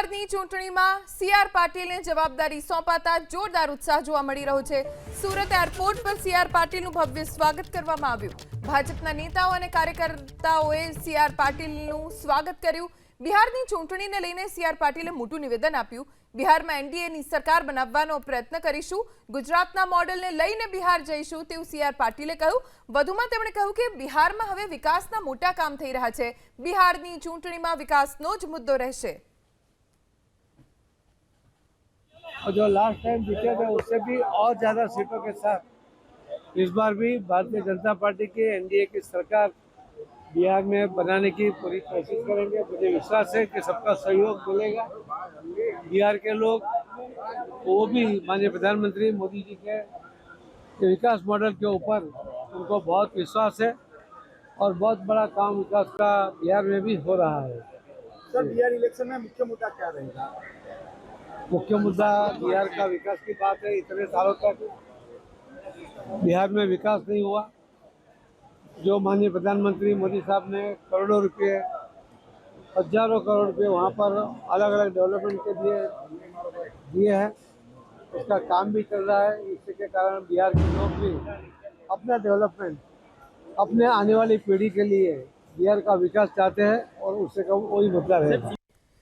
બિહારની ચૂંટણીમાં સીઆર પાટીલને જવાબદારી સોંપાતા જોરદાર ઉત્સાહ જોવા મળી રહ્યો છે. સુરત એરપોર્ટ પર સીઆર પાટીલનું ભવ્ય સ્વાગત કરવામાં આવ્યું. ભાજપના નેતાઓ અને કાર્યકર્તાઓએ સીઆર પાટીલનું સ્વાગત કર્યું. બિહારની ચૂંટણીને લઈને સીઆર પાટીલે મોટું નિવેદન આપ્યું. બિહારમાં એનડીએની સરકાર બનાવવાનો પ્રયત્ન કરીશું. ગુજરાતના મોડેલને લઈને બિહાર જઈશું તેવું સીઆર પાટીલે કહ્યું. વધુમાં તેમણે કહ્યું કે બિહારમાં હવે વિકાસના મોટા કામ થઈ રહ્યા છે. બિહારની ચૂંટણીમાં વિકાસનો જ મુદ્દો રહેશે. और जो लास्ट टाइम जीते थे, उससे भी और ज़्यादा सीटों के साथ। इस बार भी भारतीय जनता पार्टी की एनडीए की सरकार बिहार में बनाने की पूरी कोशिश करेंगे। मुझे विश्वास है कि सबका सहयोग मिलेगा। बिहार के लोग, वो भी माननीय प्रधानमंत्री मोदी जी के विकास मॉडल के ऊपर उनको बहुत विश्वास है और बहुत बड़ा काम विकास का बिहार में भी हो रहा है। सर, बिहार इलेक्शन में मुख्य मुद्दा क्या रहेगा? मुख्य मुद्दा बिहार का विकास की बात है, इतने सालों तक बिहार में विकास नहीं हुआ। जो माननीय प्रधानमंत्री मोदी साहब ने करोड़ों रुपए हज़ारों करोड़ रुपए वहाँ पर अलग अलग डेवलपमेंट के लिए दिए हैं। उसका काम भी चल रहा है। इसी के कारण बिहार के लोग भी अपना डेवलपमेंट, अपने आने वाली पीढ़ी के लिए बिहार का विकास चाहते हैं और उससे कम वही मुद्दा रहेगा